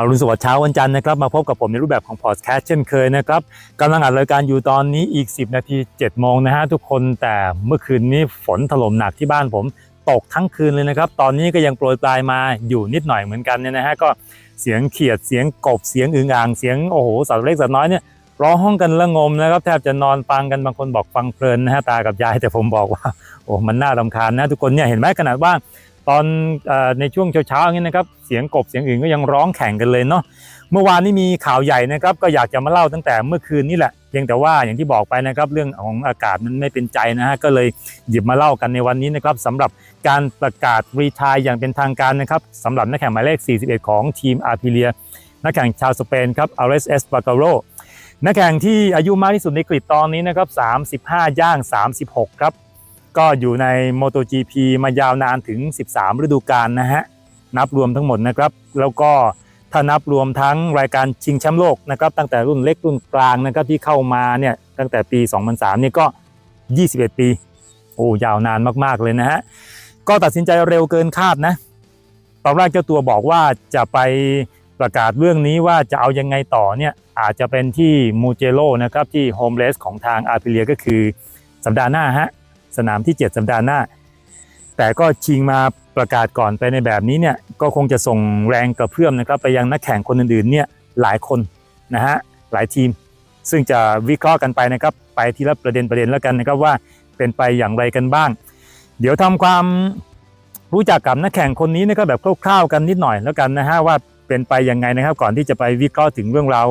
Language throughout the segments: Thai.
อรุณสวัสดิ์เช้าวันจันทร์นะครับมาพบกับผมในรูปแบบของพอดแคสต์เช่นเคยนะครับกำลังอัดรายการอยู่ตอนนี้อีก 10 นาที7โมงนะฮะทุกคนแต่เมื่อคืนนี้ฝนถล่มหนักที่บ้านผมตกทั้งคืนเลยนะครับ ตอนนี้ก็ยังโปรยปลายมาอยู่นิดหน่อยเหมือนกันเนี่ยนะฮะก็เสียงเขียดเสียงกบเสียงอึ่งอ่างเสียงโอ้โหสัตว์เล็กสัตว์น้อยเนี่ยร้องห้องกันละงมนะครับแทบจะนอนฟังกันบางคนบอกฟังเพลินนะฮะตากับยายแต่ผมบอกว่าโอ้มันน่ารำคาญนะทุกคนเนี่ยเห็นไหมขนาดว่า ตอนอในช่วงเช้าๆอย่างนี้นะครับเสียงกบเสียงอื่นก็ยังร้องแข่งกันเลยเนาะเมื่อวานนี้มีข่าวใหญ่นะครับ ก็อยากจะมาเล่าตั้งแต่เมื่อคืนนี่แหละเพียงแต่ว่าอย่างที่บอกไปนะครับเรื่องของอากาศมันไม่เป็นใจนะฮะก็เลยหยิบมาเล่ากันในวันนี้นะครับสำหรับการประกาศรีทายอย่างเป็นทางการนะครับสำหรับนักแข่งหมายเลข 41 ของทีมอาร์พิเลียนักแข่งชาวสเปนครับอาร์เรสเอสบาการโรนักแข่งที่อายุมากที่สุดในกรีกตอนนี้นะครับ35 ย่าง 36 ครับ ก็อยู่ใน MotoGP มายาวนานถึง 13 ฤดูกาลนะฮะ นับรวมทั้งหมดนะครับ แล้วก็ถ้านับรวมทั้งรายการชิงแชมป์โลกนะครับ ตั้งแต่รุ่นเล็กรุ่นกลางนะครับที่เข้ามาเนี่ยตั้งแต่ปี 2003เนี่ยก็ 21 ปี โอ้ยาวนานมากๆเลยนะฮะ ก็ตัดสินใจเร็วเกินคาดนะ ตอนแรกเจ้าตัวบอกว่าจะไปประกาศเรื่องนี้ว่าจะเอายังไงต่อเนี่ยอาจจะเป็นที่มูเจโ o นะครับที่โฮมเลสของทางอาร์พิเลียก็คือสัปดาห์หน้าฮะ สนามที่ 7 สัปดาห์หน้า แต่ก็ชิงมาประกาศก่อนไปในแบบนี้เนี่ยก็คงจะส่งแรงกระเพื่อมนะครับไปยังนักแข่งคนอื่นๆเนี่ยหลายคนนะฮะหลายทีม ซึ่งจะวิเคราะห์กันไปนะครับไปทีละประเด็นประเด็นแล้วกันนะครับว่าเป็นไปอย่างไรกันบ้าง เดี๋ยวทำความรู้จักกับนักแข่งคนนี้นะครับแบบคร่าวๆกันนิดหน่อยแล้วกันนะฮะว่าเป็นไปยังไงนะครับ ก่อนที่จะไปวิเคราะห์ถึงเรื่องราว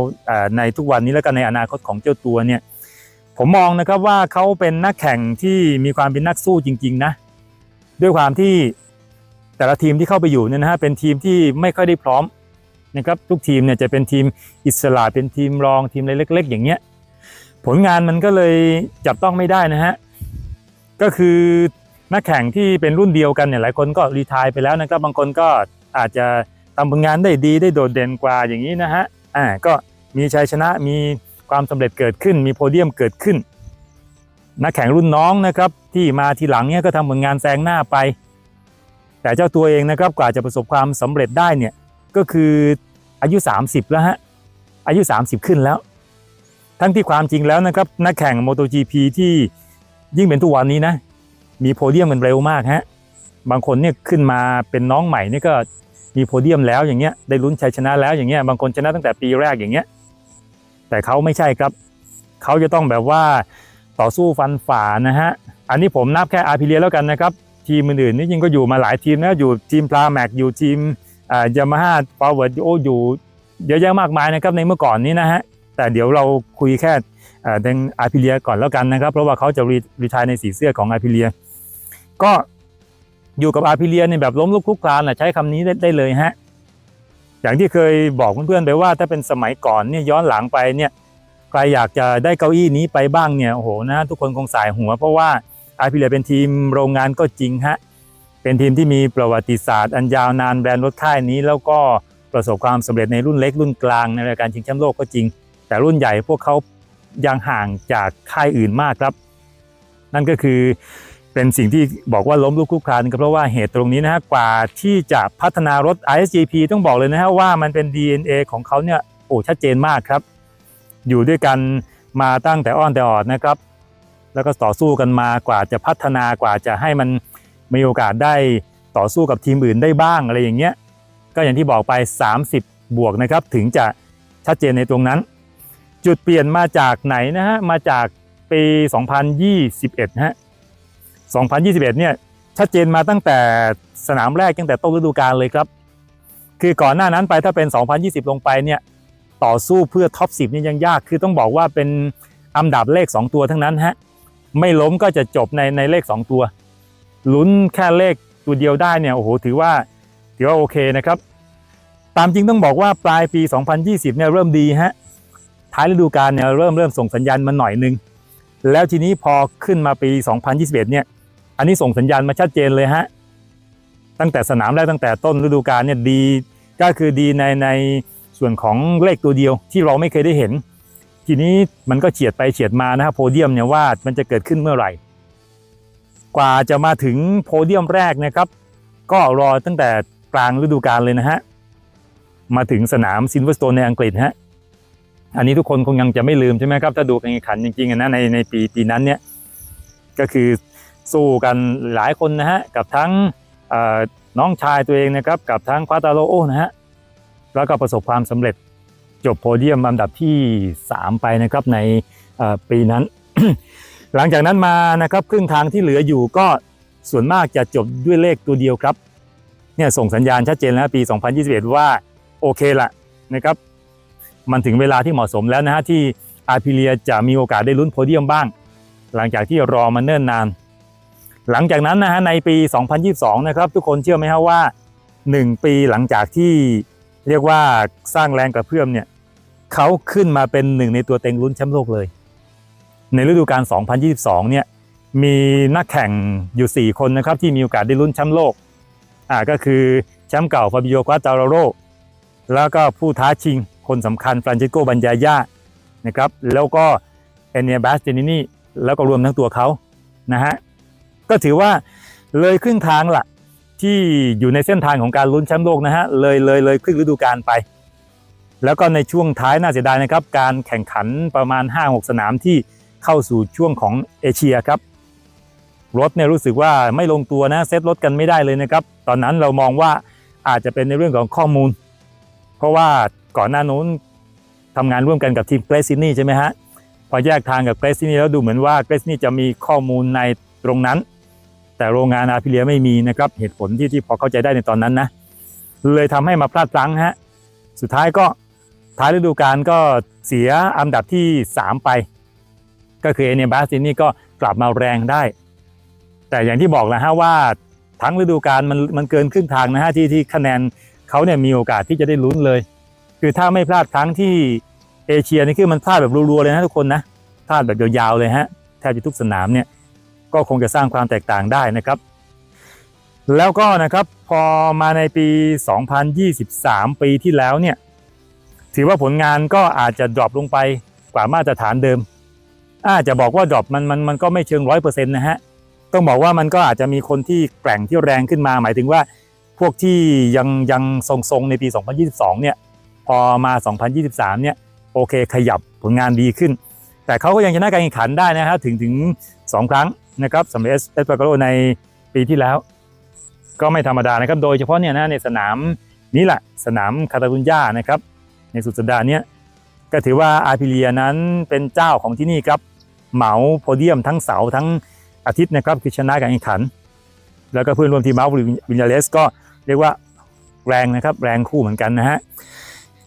ในทุกวันนี้แล้วกันในอนาคตของเจ้าตัวเนี่ย ผมมองนะครับว่าเขาเป็นนักแข่งที่มีความเป็นนักสู้จริง ๆ นะ ด้วยความที่แต่ละทีมที่เข้าไปอยู่เนี่ยนะฮะเป็นทีมที่ไม่ค่อยได้พร้อมนะครับทุกทีมเนี่ยจะเป็นทีมอิสระเป็นทีมรองทีมเล็ก ๆ อย่างเงี้ยผลงานมันก็เลยจับต้องไม่ได้นะฮะก็คือนักแข่งที่เป็นรุ่นเดียวกันเนี่ยหลายคนก็รีทายไปแล้วนะครับบางคนก็อาจจะทำผลงานได้ดีได้โดดเด่นกว่าอย่างนี้นะฮะอ่าก็มีชัยชนะมี ความสำเร็จเกิดขึ้น มีโพเดียมเกิดขึ้น นักแข่งรุ่นน้องนะครับ ที่มาทีหลังเนี่ยก็ทำผลงานแซงหน้าไป แต่เจ้าตัวเองนะครับกว่าจะประสบความสำเร็จได้เนี่ยก็คืออายุ 30 แล้วฮะอายุ 30 ขึ้นแล้ว ทั้งที่ความจริงแล้วนะครับนักแข่ง MotoGP ที่ยิ่งเป็นทุกวันนี้นะมีโพเดียมกันเร็วมากฮะบางคนเนี่ยขึ้นมาเป็นน้องใหม่นี่ก็มีโพเดียมแล้วอย่างเงี้ยได้ลุ้นชัยชนะแล้วอย่างเงี้ยบางคนชนะตั้งแต่ปีแรกอย่างเงี้ย แต่เขาไม่ใช่ครับ เขาจะต้องแบบว่าต่อสู้ฟันฝ่านะฮะ อันนี้ผมนับแค่อาร์พิเลียแล้วกันนะครับ ทีมอื่นๆนี่จริงก็อยู่มาหลายทีมนะอยู่ทีมพลาแม็กอยู่ทีมยามาฮ่าฟาวเวิร์ดโออยู่เยอะแยะมากมายนะครับในเมื่อก่อนนี้นะฮะ แต่เดี๋ยวเราคุยแค่อ่าทางอาร์พิเลียก่อนแล้วกันนะครับ เพราะว่าเขาจะรีรทายในสีเสื้อของอาร์พิเลีย ก็อยู่กับอาร์พิเลียในแบบล้มลุกคลุกคลานนะใช้คำนี้ได้ได้เลยฮะ อย่างที่เคยบอกเพื่อนๆไปว่าถ้าเป็นสมัยก่อนเนี่ยย้อนหลังไปเนี่ยใครอยากจะได้เก้าอี้นี้ไปบ้างเนี่ยโอ้โหนะทุกคนคงสายหัว เพราะว่าไอพิเลเป็นทีมโรงงานก็จริงฮะเป็นทีมที่มีประวัติศาสตร์ อันยาวนานแบรนด์รถค่ายนี้ แล้วก็ประสบความสำเร็จในรุ่นเล็กรุ่นกลางในรายการชิงแชมป์โลกก็จริง แต่รุ่นใหญ่พวกเขายังห่างจากค่ายอื่นมากครับ นั่นก็คือ เป็นสิ่งที่บอกว่าล้มลุกคลุกคลานก็เพราะว่าเหตุตรงนี้นะฮะกว่าที่จะพัฒนารถ ISGP ต้องบอกเลยนะฮะว่ามันเป็น DNA ของเขาเนี่ยโอ้ชัดเจนมากครับ อยู่ด้วยกันมาตั้งแต่อ้อนแต่ออดนะครับ แล้วก็ต่อสู้กันมากว่าจะพัฒนากว่าจะให้มันมีโอกาสได้ต่อสู้กับทีมอื่นได้บ้างอะไรอย่างเงี้ยก็อย่างที่บอกไป 30 บวกนะครับถึงจะชัดเจนในตรงนั้น จุดเปลี่ยนมาจากไหนนะฮะมาจากปี 2021นะฮะ 2021 เนี่ยชัดเจนมาตั้งแต่สนามแรกตั้งแต่ต้นฤดูกาลเลยครับ คือก่อนหน้านั้นไปถ้าเป็น 2020 ลงไปเนี่ยต่อสู้เพื่อท็อป 10 นี่ยังยาก คือต้องบอกว่าเป็นอันดับเลข 2 ตัวทั้งนั้นฮะไม่ล้มก็จะจบในในเลข 2 ตัวลุ้นแค่เลขตัวเดียวได้เนี่ยโอ้โหถือว่าถือว่าโอเคนะครับ ตามจริงต้องบอกว่าปลายปี 2020 เนี่ยเริ่มดีฮะท้ายฤดูกาลเนี่ยเริ่มเริ่มส่งสัญญาณมาหน่อยนึงแล้วทีนี้พอขึ้นมาปี 2021 เนี่ย อันนี้ส่งสัญญาณมาชัดเจนเลยฮะ ตั้งแต่สนามแรกตั้งแต่ต้นฤดูกาลเนี่ยดีก็คือดีในในส่วนของเลขตัวเดียวที่เราไม่เคยได้เห็น ทีนี้มันก็เฉียดไปเฉียดมานะครับโพเดียมเนี่ยว่ามันจะเกิดขึ้นเมื่อไหร่ กว่าจะมาถึงโพเดียมแรกนะครับ ก็รอตั้งแต่กลางฤดูกาลเลยนะฮะ มาถึงสนามซินเวอร์สโตนในอังกฤษฮะอันนี้ทุกคนคงยังจะไม่ลืมใช่ไหมครับถ้าดูการแข่งขันจริงๆนะในในปีปีนั้นเนี่ยก็คือ สู้กันหลายคนนะฮะกับทั้งน้องชายตัวเองนะครับกับทั้งควาตาโลโอนะฮะแล้วก็ประสบความสำเร็จจบโพเดียมลำดับที่ 3 ไปนะครับในปีนั้น หลังจากนั้นมานะครับครึ่งทางที่เหลืออยู่ก็ส่วนมากจะจบด้วยเลขตัวเดียวครับเนี่ยส่งสัญญาณชัดเจนแล้วปี 2021 ว่าโอเคละนะครับ มันถึงเวลาที่เหมาะสมแล้วนะฮะที่อาร์พิเลียจะมีโอกาสได้ลุ้นโพเดียมบ้าง หลังจากที่รอมาเนิ่นนาน หลังจากนั้นนะฮะในปี 2022 นะครับ ทุกคนเชื่อไหมฮะว่า 1 ปีหลังจากที่เรียกว่าสร้างแรงกระเพื่อมเนี่ยเขาขึ้นมาเป็นหนึ่งในตัวเต็งลุ้นแชมป์โลกเลย ในฤดูกาล 2022 เนี่ยมีนักแข่งอยู่ 4 คนนะครับที่มีโอกาสได้ลุ้นแชมป์โลกอ่าก็คือแชมป์เก่าฟาบิโอควาตาโรโรแล้วก็ผู้ท้าชิงคนสำคัญฟรานเชสโกบัญญายานะครับแล้วก็เอเนียบาสเจนินีแล้วก็รวมทั้งตัวเขานะฮะ ก็ถือว่าเลยครึ่งทางละที่อยู่ในเส้นทางของการลุ้นแชมป์โลกนะฮะเลยเลยเลยครึ่งฤดูกาลไป แล้วก็ในช่วงท้ายน่าเสียดายนะครับ การแข่งขันประมาณ 5-6 สนามที่เข้าสู่ช่วงของเอเชียครับรถเนี่ยรู้สึกว่าไม่ลงตัวนะเซตรถกันไม่ได้เลยนะครับ ตอนนั้นเรามองว่าอาจจะเป็นในเรื่องของข้อมูล เพราะว่าก่อนหน้านู้นทำงานร่วมกันกับทีมเกรซินี่ใช่ไหมฮะพอแยกทางกับเกรซินี่แล้วดูเหมือนว่าเกรซินี่จะมีข้อมูลในตรงนั้น แต่โรงงานอาพิเลียไม่มีนะครับเหตุผลที่ที่พอเข้าใจได้ในตอนนั้นนะเลยทำให้มาพลาดพลั้งฮะสุดท้ายก็ท้ายฤดูกาลก็เสียอันดับที่ 3 ไป ก็คือเอเนียบาสตินี่ก็กลับมาแรงได้ แต่อย่างที่บอกแล้วฮะว่าทั้งฤดูกาลมันมันเกินครึ่งทางนะฮะที่ที่คะแนนเขาเนี่ยมีโอกาสที่จะได้ลุ้นเลย คือถ้าไม่พลาดครั้งที่เอเชียนี่คือมันพลาดแบบรัวๆเลยนะทุกคนนะพลาดแบบยาวๆเลยฮะแทบจะทุกสนามเนี่ย ก็คงจะสร้างความแตกต่างได้นะครับ แล้วก็นะครับพอมาในปี 2023 ปีที่แล้วเนี่ยถือว่าผลงานก็อาจจะดรอปลงไปกว่ามาตรฐานเดิม อาจจะบอกว่าดรอปมันมันมันก็ไม่เชิงร้อยเปอร์เซ็นต์นะฮะต้องบอกว่ามันก็อาจจะมีคนที่แกร่งที่แรงขึ้นมา หมายถึงว่าพวกที่ยังยังทรงๆในปี 2022 เนี่ยพอมา 2023 เนี่ยโอเคขยับผลงานดีขึ้น แต่เขาก็ยังชนะการแข่งขันได้นะฮะถึงถึง 2 ครั้ง นะครับสำหรับเอสเอสปาโกโรในปีที่แล้ว ก็ไม่ธรรมดานะครับ โดยเฉพาะเนี่ยนะในสนามนี้แหละสนามคาตาลุญญานะครับ ในสุดสัปดาห์เนี้ยก็ถือว่าอาร์พิเลียนั้นเป็นเจ้าของที่นี่ครับเหมาโพเดียมทั้งเสาร์ทั้งอาทิตย์นะครับคือชนะการแข่งขัน แล้วก็เพื่อนร่วมทีมมาร์ฟวินยาเลสก็เรียกว่าแรงนะครับแรงคู่เหมือนกันนะฮะ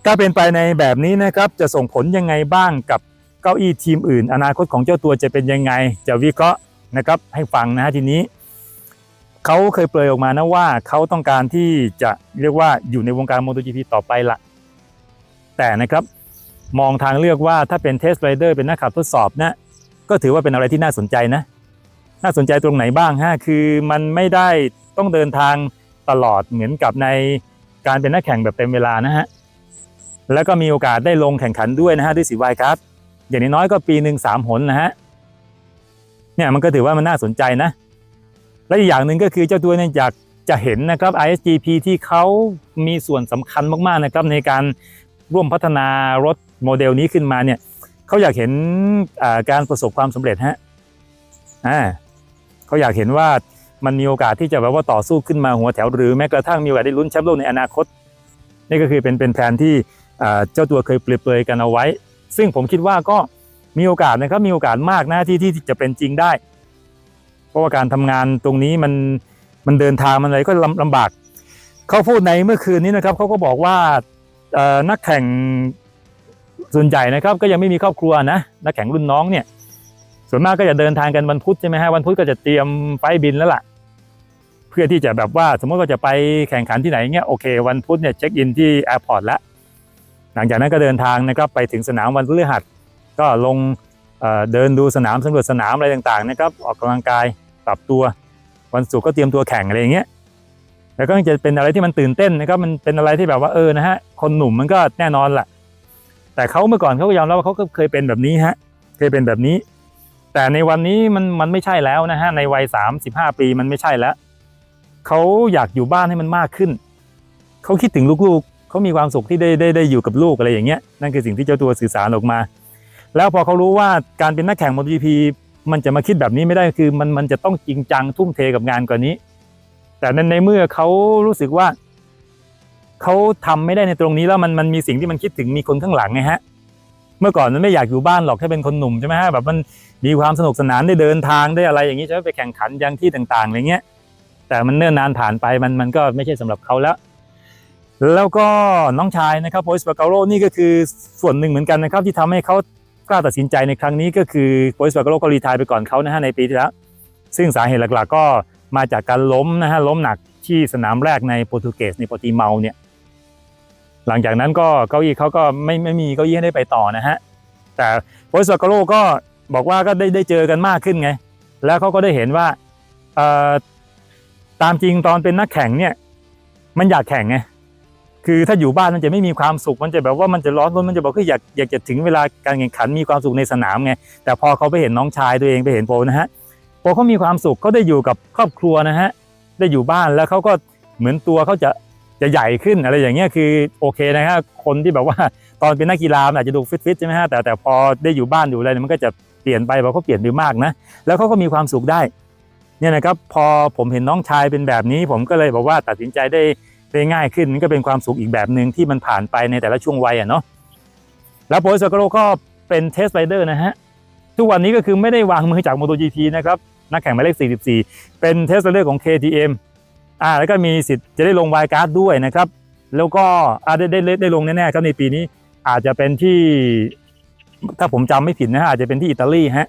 ถ้าเป็นไปในแบบนี้นะครับจะส่งผลยังไงบ้างกับเก้าอี้ทีมอื่น อนาคตของเจ้าตัวจะเป็นยังไง จะวิเคราะห์ นะครับให้ฟังนะฮะทีนี้เขาเคยเปลยออกมานะว่าเขาต้องการที่จะเรียกว่าอยู่ในวงการ MotoGP ต่อไปละแต่นะครับมองทางเลือกว่าถ้าเป็นเทสไรเดอร์เป็นนักขับทดสอบนะก็ถือว่าเป็นอะไรที่น่าสนใจนะ น่าสนใจตรงไหนบ้างฮะคือมันไม่ได้ต้องเดินทางตลอดเหมือนกับในการเป็นนักแข่งแบบเต็มเวลานะฮะแล้วก็มีโอกาสได้ลงแข่งขันด้วยนะฮะด้วยสีวายครับอย่างน้อยก็ปีหนึ่งสามหนนะฮะ เนี่ยมันก็ถือว่ามันน่าสนใจนะ และอีกอย่างหนึ่งก็คือเจ้าตัวเนี่ยอยากจะเห็นนะครับ ISGP ที่เขามีส่วนสำคัญมากๆนะครับในการร่วมพัฒนารถโมเดลนี้ขึ้นมาเนี่ยเขาอยากเห็นการประสบความสำเร็จฮะอ่าเขาอยากเห็นว่ามันมีโอกาสที่จะแบบว่าต่อสู้ขึ้นมาหัวแถว หรือแม้กระทั่งมีโอกาสได้ลุ้นแชมป์โลกในอนาคต นี่ก็คือเป็นเป็นแผนที่เจ้าตัวเคยเปรยๆกันเอาไว้ ซึ่งผมคิดว่าก็ มีโอกาสนะครับมีโอกาสมากหนะที่ที่ที่จะเป็นจริงได้ เพราะว่าการทำงานตรงนี้มันมันเดินทางมันอะไรก็ลำลำบาก เขาพูดในเมื่อคืนนี้นะครับเขาก็บอกว่านักแข่งส่วนใหญ่นะครับ ก็ยังไม่มีครอบครัวนะนักแข่งรุ่นน้องเนี่ย ส่วนมากก็จะเดินทางกันวันพุธใช่ไหมฮะวันพุธก็จะเตรียมไฟบินแล้วล่ะ เพื่อที่จะแบบว่าสมมติว่าจะไปแข่งขันที่ไหนเงี้ยโอเค วันพุธเนี่ยเช็คอินที่แอร์พอร์ตแล้วหลังจากนั้นก็เดินทางนะครับไปถึงสนามวันพฤหัส ก็ลงเดินดูสนามสำรวจสนามอะไรต่างๆนะครับออกกำลังกายปรับตัววันศุกร์ก็เตรียมตัวแข่งอะไรอย่างเงี้ยแล้วก็จะเป็นอะไรที่มันตื่นเต้นนะครับมันเป็นอะไรที่แบบว่าเออนะฮะคนหนุ่มมันก็แน่นอนแหละแต่เขาเมื่อก่อนเขาก็ยอมรับว่าเขาก็เคยเป็นแบบนี้ฮะเคยเป็นแบบนี้ แต่ในวันนี้มันมันไม่ใช่แล้วนะฮะในวัยสามสิบห้าปีมันไม่ใช่แล้วเขาอยากอยู่บ้านให้มันมากขึ้นเขาคิดถึงลูกๆเขามีความสุขที่ได้ได้ได้อยู่กับลูกอะไรอย่างเงี้ยนั่นคือสิ่งที่เจ้าตัวสื่อสารออกมา แล้วพอเขารู้ว่าการเป็นนักแข่ง MotoGP มันจะมาคิดแบบนี้ไม่ได้คือมันมันจะต้องจริงจังทุ่มเทกับงานกว่านี้ แต่ในในเมื่อเขารู้สึกว่าเขาทำไม่ได้ในตรงนี้แล้วมันมันมีสิ่งที่มันคิดถึงมีคนข้างหลังไงฮะ เมื่อก่อนมันไม่อยากอยู่บ้านหรอกแค่เป็นคนหนุ่มใช่ไหมฮะแบบมันมีความสนุกสนานได้เดินทางได้อะไรอย่างนี้ใช่ไหมไปแข่งขันยังที่ต่างๆอะไรเงี้ย แต่มันเนิ่นนานผ่านไปมันมันก็ไม่ใช่สำหรับเขาแล้ว แล้วก็น้องชายนะครับโพสปาเกโรนี่ก็คือส่วนหนึ่งเหมือนกันนะครับที่ทำให้เขา กล้าตัดสินใจในครั้งนี้ก็คือโพสปาเกโรก็รีทายไปก่อนเขานะฮะในปีที่แล้ว ซึ่งสาเหตุหลักๆก็มาจากการล้มนะฮะล้มหนักที่สนามแรกในโปรตุเกสในโปรตีเมาเนี่ยหลังจากนั้นก็เก้าอี้เขาก็ไม่ไม่มีเก้าอี้ให้ได้ไปต่อนะฮะแต่โพสปาเกโรก็บอกว่าก็ได้ได้เจอกันมากขึ้นไง แล้วเขาก็ได้เห็นว่าเอ่อตามจริงตอนเป็นนักแข่งเนี่ยมันอยากแข่งไง คือถ้าอยู่บ้านมันจะไม่มีความสุขมันจะแบบว่ามันจะร้อนรนมันจะบอกว่าอยากอยากจะถึงเวลาการแข่งขันมีความสุขในสนามไงแต่พอเขาไปเห็นน้องชายตัวเองไปเห็นโปนะฮะโปเขามีความสุขเขาได้อยู่กับครอบครัวนะฮะได้อยู่บ้านแล้วเขาก็เหมือนตัวเขาจะจะใหญ่ขึ้นอะไรอย่างเงี้ยคือโอเคนะฮะคนที่แบบว่าตอนเป็นนักกีฬามอาจจะดูฟิตๆใช่ไหมฮะแต่แต่พอได้อยู่บ้านอยู่อะไรเนี่ยมันก็จะเปลี่ยนไปบอกเขาเปลี่ยนไปมากนะแล้วเขาก็มีความสุขได้เนี่ยนะครับพอผมเห็นน้องชายเป็นแบบนี้ ผมก็เลยบอกว่าตัดสินใจได้ ได้ง่ายขึ้นมันก็เป็นความสุขอีกแบบหนึ่งที่มันผ่านไปในแต่ละช่วงวัยอะเนาะแล้วโปรสโกโรก็เป็นเทสไรเดอร์นะฮะทุกวันนี้ก็คือไม่ได้วางมือจาก MotoGP นะครับนักแข่งหมายเลข 44 เป็นเทสไรเดอร์ของ KTM อ่าแล้วก็มีสิทธิ์จะได้ลงวายการ์ดด้วยนะครับ แล้วก็อ่าได้ได้ได้ได้ลงแน่ๆครับในปีนี้อาจจะเป็นที่ถ้าผมจำไม่ผิดนะฮะอาจจะเป็นที่อิตาลีฮะ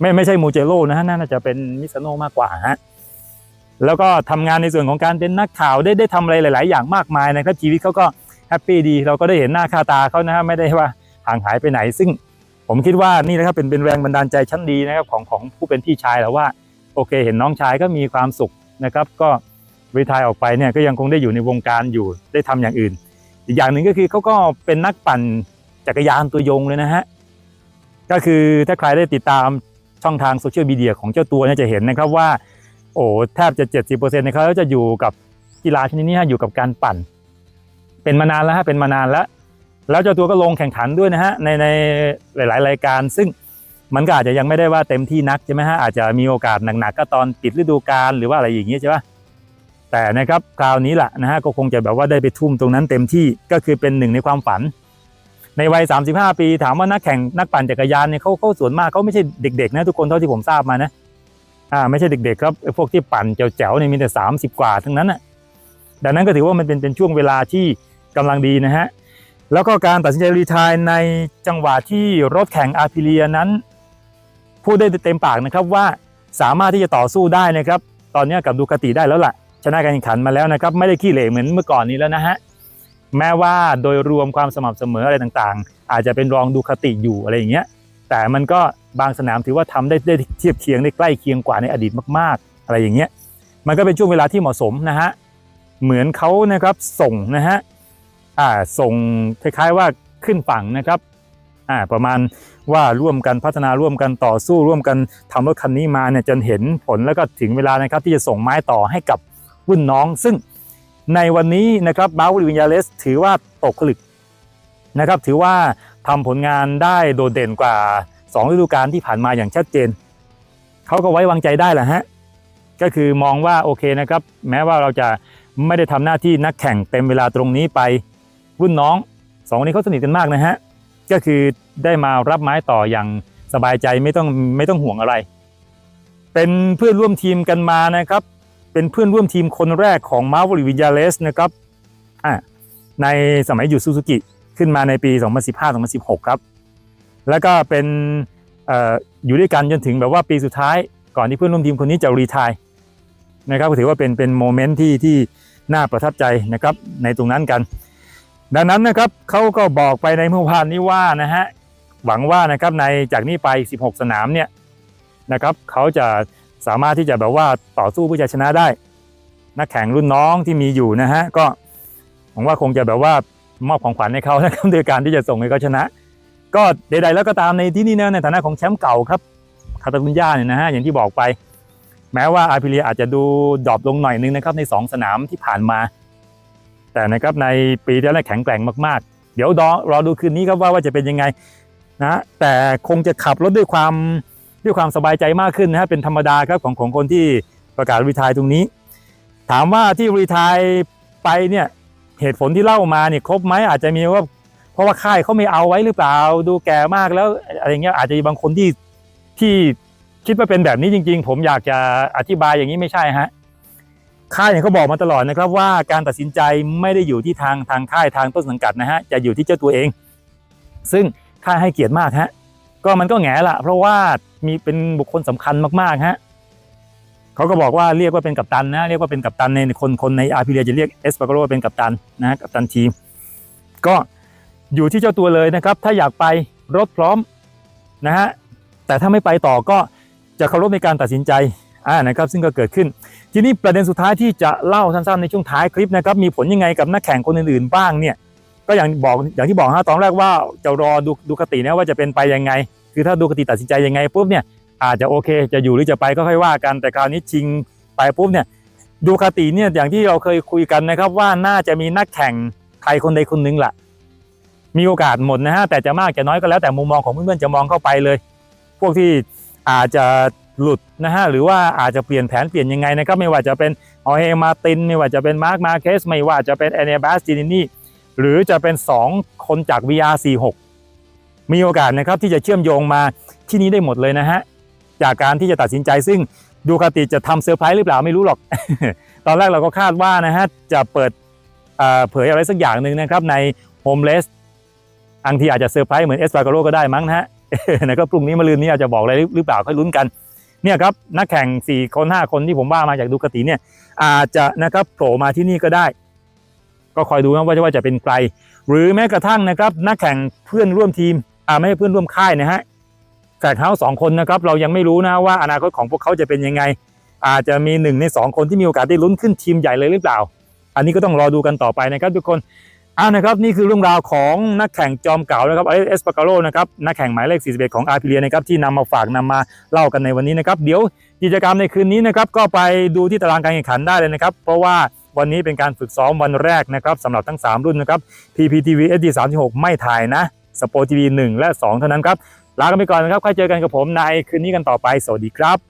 ไม่ไม่ใช่มูเจโร่นะฮะน่าจะเป็นมิซาโนมากกว่าฮะ แล้วก็ทำงานในส่วนของการเป็นนักข่าวได้ได้ทำอะไรหลาย ๆ อย่างมากมายนะครับชีวิตเขาก็แฮปปี้ดี เราก็ได้เห็นหน้าค่าตาเขานะฮะไม่ได้ว่าห่างหายไปไหน ซึ่งผมคิดว่านี่นะครับเป็นเป็นแรงบันดาลใจชั้นดีนะครับของของผู้เป็นพี่ชายแล้วว่าโอเค เห็นน้องชายก็มีความสุขนะครับ ก็รีทายออกไปเนี่ยก็ยังคงได้อยู่ในวงการอยู่ได้ทำอย่างอื่น อีกอย่างหนึ่งก็คือเขาก็เป็นนักปั่นจักรยานตัวยงเลยนะฮะก็คือถ้าใครได้ติดตามช่องทางโซเชียลมีเดียของเจ้าตัวเนี่ยจะเห็นนะครับว่า โอ้แทบจะ 70%นะครับจะอยู่กับกีฬาชนิดนี้ฮะอยู่กับการปั่น เป็นมานานแล้วฮะเป็นมานานแล้ว แล้วเจ้าตัวก็ลงแข่งขันด้วยนะฮะในในหลาย ๆ รายการ ซึ่งมันก็อาจจะยังไม่ได้ว่าเต็มที่นักใช่ไหมฮะอาจจะมีโอกาสหนักๆก็ตอนปิดฤดูกาลหรือว่าอะไรอย่างเงี้ยใช่ปะแต่นะครับคราวนี้แหละนะฮะก็คงจะแบบว่าได้ไปทุ่มตรงนั้นเต็มที่ก็คือเป็นหนึ่งในความฝัน ในวัย 35 ปี ถามว่านักแข่งนักปั่นจักรยานเนี่ยเขาเขาส่วนมากเขาไม่ใช่เด็กๆนะทุกคนเท่าที่ผมทราบมานะ อ่าไม่ใช่เด็กๆครับพวกที่ปั่นแจ๋วๆเนี่ยมีแต่ 30 กว่าทั้งนั้นน่ะดังนั้นก็ถือว่ามันเป็นเป็นช่วงเวลาที่กำลังดีนะฮะแล้วก็การตัดสินใจรีทายในจังหวะที่รถแข่งอาร์พิเลียนั้นพูดได้เต็มปากนะครับว่าสามารถที่จะต่อสู้ได้นะครับ ตอนนี้กับดูคาติได้แล้วล่ะ ชนะการแข่งขันมาแล้วนะครับ ไม่ได้ขี้เหร่เหมือนเมื่อก่อนนี้แล้วนะฮะแม้ว่าโดยรวมความสม่ำเสมออะไรต่างๆ อาจจะเป็นรองดูคติอยู่อะไรอย่างเงี้ย แต่มันก็บางสนามถือว่าทำได้ได้เทียบเคียงได้ใกล้เคียงกว่าในอดีตมาก ๆ อะไรอย่างเงี้ยมันก็เป็นช่วงเวลาที่เหมาะสมนะฮะเหมือนเขานะครับส่งนะฮะอ่าส่งคล้ายๆว่าขึ้นฝั่งนะครับอ่าประมาณว่าร่วมกันพัฒนาร่วมกันต่อสู้ร่วมกันทำรถคันนี้มาเนี่ยจนเห็นผลแล้วก็ถึงเวลานะครับที่จะส่งไม้ต่อให้กับรุ่นน้อง ซึ่งในวันนี้นะครับมาร์ววินยาเลสถือว่าตกผลึกนะครับถือว่า ทำผลงานได้โดดเด่นกว่า2ฤดูกาลที่ผ่านมาอย่างชัดเจน เขาก็ไว้วางใจได้แหละฮะ ก็คือมองว่าโอเคนะครับ แม้ว่าเราจะไม่ได้ทำหน้าที่นักแข่งเต็มเวลาตรงนี้ไปรุ่นน้องสองคนนี้เขาสนิทกันมากนะฮะ ก็คือได้มารับไม้ต่ออย่างสบายใจไม่ต้องไม่ต้องห่วงอะไร เป็นเพื่อนร่วมทีมกันมานะครับ เป็นเพื่อนร่วมทีมคนแรกของมาร์วลิวิญญาเลสนะครับอ่าในสมัยอยู่ซูซูกิ ขึ้นมาในปี 2015-2016 ครับ แล้วก็เป็นอออยู่ด้วยกันจนถึงแบบว่าปีสุดท้าย ก่อนที่เพื่อนร่วมทีมคนนี้จะรีทายนะครับก็ถือว่าเป็นเป็นโมเมนต์ที่ที่น่าประทับใจนะครับในตรงนั้นกัน ดังนั้นนะครับเขาก็บอกไปในเมื่อวานนี้ว่านะฮะหวังว่านะครับในจากนี้ไป 16 สนามเนี่ยนะครับเขาจะสามารถที่จะแบบว่าต่อสู้เพื่อจะชนะได้ นักแข่งรุ่นน้องที่มีอยู่นะฮะก็หวังว่าคงจะแบบว่า มอบของขวัญให้เขานะครับโดยการที่จะส่งให้เขาชนะ ก็ใดๆแล้วก็ตามในที่นี่นะในฐานะของแชมป์เก่าครับคาตาลุญญาเนี่ยนะฮะอย่างที่บอกไป แม้ว่าอาร์พิเลียอาจจะดูดรอปลงหน่อยนึงนะครับใน 2 สนามที่ผ่านมา แต่นะครับในปีที่แล้วแข็งแกร่งมากๆ เดี๋ยวรอรอดูคืนนี้ครับว่าว่าจะเป็นยังไงนะแต่คงจะขับรถด้วยความด้วยความสบายใจมากขึ้นนะฮะเป็นธรรมดาครับของของคนที่ประกาศรีทายตรงนี้ ถามว่าที่รีทายไปเนี่ย เหตุผลที่เล่ามาเนี่ยครบไหมอาจจะมีว่าเพราะว่าค่ายเขาไม่เอาไว้หรือเปล่า ดูแก่มากแล้วอะไรเงี้ยอาจจะมีบางคนที่ที่คิดว่าเป็นแบบนี้จริง ๆ ผมอยากจะอธิบายอย่างนี้ไม่ใช่ฮะค่ายเนี่ยเขาบอกมาตลอดนะครับว่าการตัดสินใจไม่ได้อยู่ที่ทางทางค่ายทางต้นสังกัดนะฮะจะอยู่ที่เจ้าตัวเอง ซึ่งค่ายให้เกียรติมากฮะก็มันก็แง่ละเพราะว่ามีเป็นบุคคลสำคัญมากๆฮะ เขาก็บอกว่าเรียกว่าเป็นกัปตันนะเรียกว่าเป็นกัปตันในคนคนในอาร์พีเรียจะเรียกเอสปาโกโรเป็นกัปตันนะฮะกัปตันทีม ก็อยู่ที่เจ้าตัวเลยนะครับ ถ้าอยากไปรถพร้อมนะฮะแต่ถ้าไม่ไปต่อก็จะเคารพในการตัดสินใจอ่านะครับซึ่งก็เกิดขึ้น ทีนี้ประเด็นสุดท้ายที่จะเล่าสั้นๆในช่วงท้ายคลิปนะครับมีผลยังไงกับนักแข่งคนอื่นๆบ้างเนี่ยก็อย่างบอกอย่างที่บอกฮะตอนแรกว่าจะรอดูดูคตินะว่าจะเป็นไปยังไง คือถ้าดูคติตัดสินใจยังไงปุ๊บเนี่ย อาจจะโอเค จะอยู่หรือจะไปก็ค่อยว่ากัน แต่คราวนี้ชิงไปปุ๊บเนี่ยดูคติเนี่ยอย่างที่เราเคยคุยกันนะครับว่าน่าจะมีนักแข่งไทยคนใดคนหนึ่งแหละมีโอกาสหมดนะฮะแต่จะมากจะน้อยก็แล้วแต่มุมมองของเพื่อนๆจะมองเข้าไปเลย พวกที่อาจจะหลุดนะฮะหรือว่าอาจจะเปลี่ยนแผนเปลี่ยนยังไงนะครับไม่ว่าจะเป็นออเฮมาตินไม่ว่าจะเป็นมาร์คมาเคสไม่ว่าจะเป็นแอนเนบัสจินินี่หรือจะเป็น 2 คนจาก VR46 มีโอกาสนะครับที่จะเชื่อมโยงมาที่นี้ได้หมดเลยนะฮะ จากการที่จะตัดสินใจ ซึ่งดูคาติจะทำเซอร์ไพรส์หรือเปล่าไม่รู้หรอก ตอนแรกเราก็คาดว่านะฮะจะเปิดเผยอะไรสักอย่างหนึ่งนะครับใน Homeless บางทีอาจจะเซอร์ไพรส์เหมือนเอสปาโกโรก็ได้มั้งนะฮะนะครับพรุ่งนี้มาลืนนี้อาจจะบอกอะไรหรือเปล่าค่อยลุ้นกันเนี่ยครับนักแข่ง 4 คน 5 คนที่ผมว่ามาจากดูคติเนี่ยอาจจะนะครับโผล่มาที่นี่ก็ได้ ก็คอยดูนะว่าจะว่าจะเป็นใคร หรือแม้กระทั่งนะครับนักแข่งเพื่อนร่วมทีมอ่าไม่ใช่เพื่อนร่วมค่ายนะฮะ แฟกเฮาส์สองคนนะครับเรายังไม่รู้นะว่าอนาคตของพวกเขาจะเป็นยังไง อาจจะมีหนึ่งในสองคนที่มีโอกาสได้ลุ้นขึ้นทีมใหญ่เลยหรือเปล่า อันนี้ก็ต้องรอดูกันต่อไปนะครับทุกคนอ่านะครับนี่คือเรื่องราวของนักแข่งจอมเก่านะครับเอสปาการโรนะครับนักแข่งหมายเลข 41 ของอาร์พิเลียนะครับที่นำมาฝากนำมาเล่ากันในวันนี้นะครับเดี๋ยวกิจกรรมในคืนนี้นะครับก็ไปดูที่ตารางการแข่งขันได้เลยนะครับ เพราะว่าวันนี้เป็นการฝึกซ้อมวันแรกนะครับสำหรับทั้ง 3 รุ่นนะครับ PPTV SD 36 ไม่ถ่ายนะ Sport TV 1และ 2 เท่านั้นครับ ลากันไปก่อนนะครับค่อยเจอกันกับผมในคืนนี้กันต่อไป สวัสดีครับ